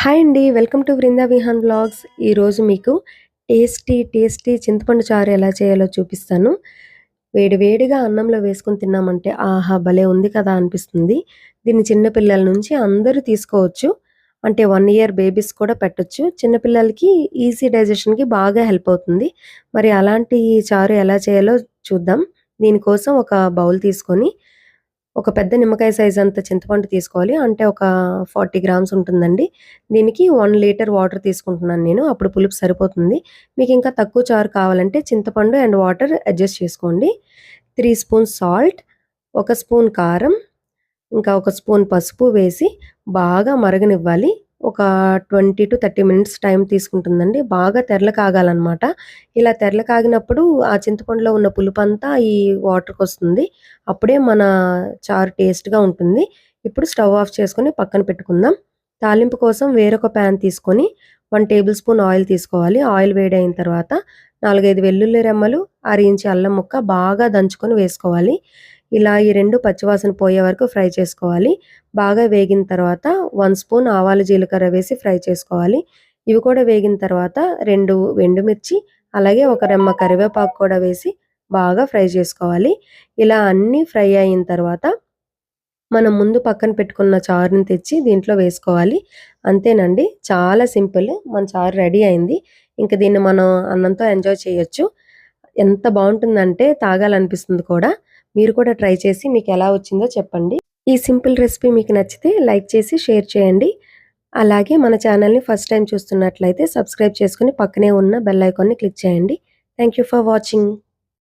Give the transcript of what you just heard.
Hi అండి. Welcome to Brinda Vihan blogs ఈరోజు మీకు టేస్టీ, టేస్టీ చింతపండు చారు ఎలా చేయాలో చూపిస్తాను. వేడి వేడిగా అన్నంలో వేసుకొని తిన్నామంటే ఆహా! భలే ఉంది కదా అనిపిస్తుంది. దీన్ని చిన్న పిల్లల నుంచి అందరూ తీసుకోవచ్చు. అంటే వన్ ఇయర్ బేబీస్ కూడా పెట్టొచ్చు. చిన్న పిల్లలకి ఈజీ డైజెషన్‌కి బాగా హెల్ప్ అవుతుంది. మరి అలాంటి చారు ఎలా చేయాలో చూద్దాం. దీనికోసం ఒక బౌల్ తీసుకొని ఒక పెద్ద నిమ్మకాయ సైజ్ అంత చింతపండు తీసుకోవాలి. అంటే ఒక 40 గ్రామ్స్ ఉంటుందండి. దీనికి వన్ లీటర్ వాటర్ తీసుకుంటున్నాను నేను. అప్పుడు పులుపు సరిపోతుంది. మీకు ఇంకా తక్కువ చారు కావాలంటే చింతపండు అండ్ వాటర్ అడ్జస్ట్ చేసుకోండి. త్రీ స్పూన్స్ సాల్ట్, ఒక స్పూన్ కారం, ఇంకా ఒక స్పూన్ పసుపు వేసి బాగా మరగనివ్వాలి. ఒక 20-30 మినిట్స్ టైం తీసుకుంటుందండి. బాగా తెరలు కాగాలన్నమాట ఇలా తెరలు కాగినప్పుడు ఆ చింతపండులో ఉన్న పులుపంతా ఈ వాటర్కి వస్తుంది అప్పుడే మన చారు టేస్ట్‌గా ఉంటుంది. ఇప్పుడు స్టవ్ ఆఫ్ చేసుకొని పక్కన పెట్టుకుందాం. తాలింపు కోసం వేరొక ప్యాన్ తీసుకొని వన్ టేబుల్ స్పూన్ ఆయిల్ తీసుకోవాలి. ఆయిల్ వేడయిన తర్వాత 4, 5 వెల్లుల్లి రెమ్మలు, అరించి అల్లం ముక్క బాగా దంచుకొని వేసుకోవాలి. ఇలా ఈ రెండు పచ్చివాసన పోయే వరకు ఫ్రై చేసుకోవాలి. బాగా వేగిన తర్వాత వన్ స్పూన్ ఆవాలు, జీలకర్ర వేసి ఫ్రై చేసుకోవాలి. ఇవి కూడా వేగిన తర్వాత రెండు ఎండుమిర్చి, అలాగే ఒక రెమ్మ కరివేపాకు కూడా వేసి బాగా ఫ్రై చేసుకోవాలి. ఇలా అన్నీ ఫ్రై అయిన తర్వాత మనం ముందు పక్కన పెట్టుకున్న చారుని తెచ్చి దీంట్లో వేసుకోవాలి. అంతేనండి. చాలా సింపుల్. మన చారు రెడీ అయింది. ఇంక దీన్ని మనం అన్నంతో ఎంజాయ్ చేయొచ్చు. ఎంత బాగుంటుందంటే తాగాలనిపిస్తుంది కూడా. మీరు కూడా ట్రై చేసి మీకు ఎలా వచ్చిందో చెప్పండి. ఈ సింపుల్ రెసిపీ మీకు నచ్చితే లైక్ చేసి షేర్ చేయండి. అలాగే మన ఛానల్‌ని ఫస్ట్ టైం చూస్తున్నట్లయితే సబ్స్క్రైబ్ చేసుకొని పక్కనే ఉన్న బెల్ ఐకాన్‌ని క్లిక్ చేయండి. Thank you for watching.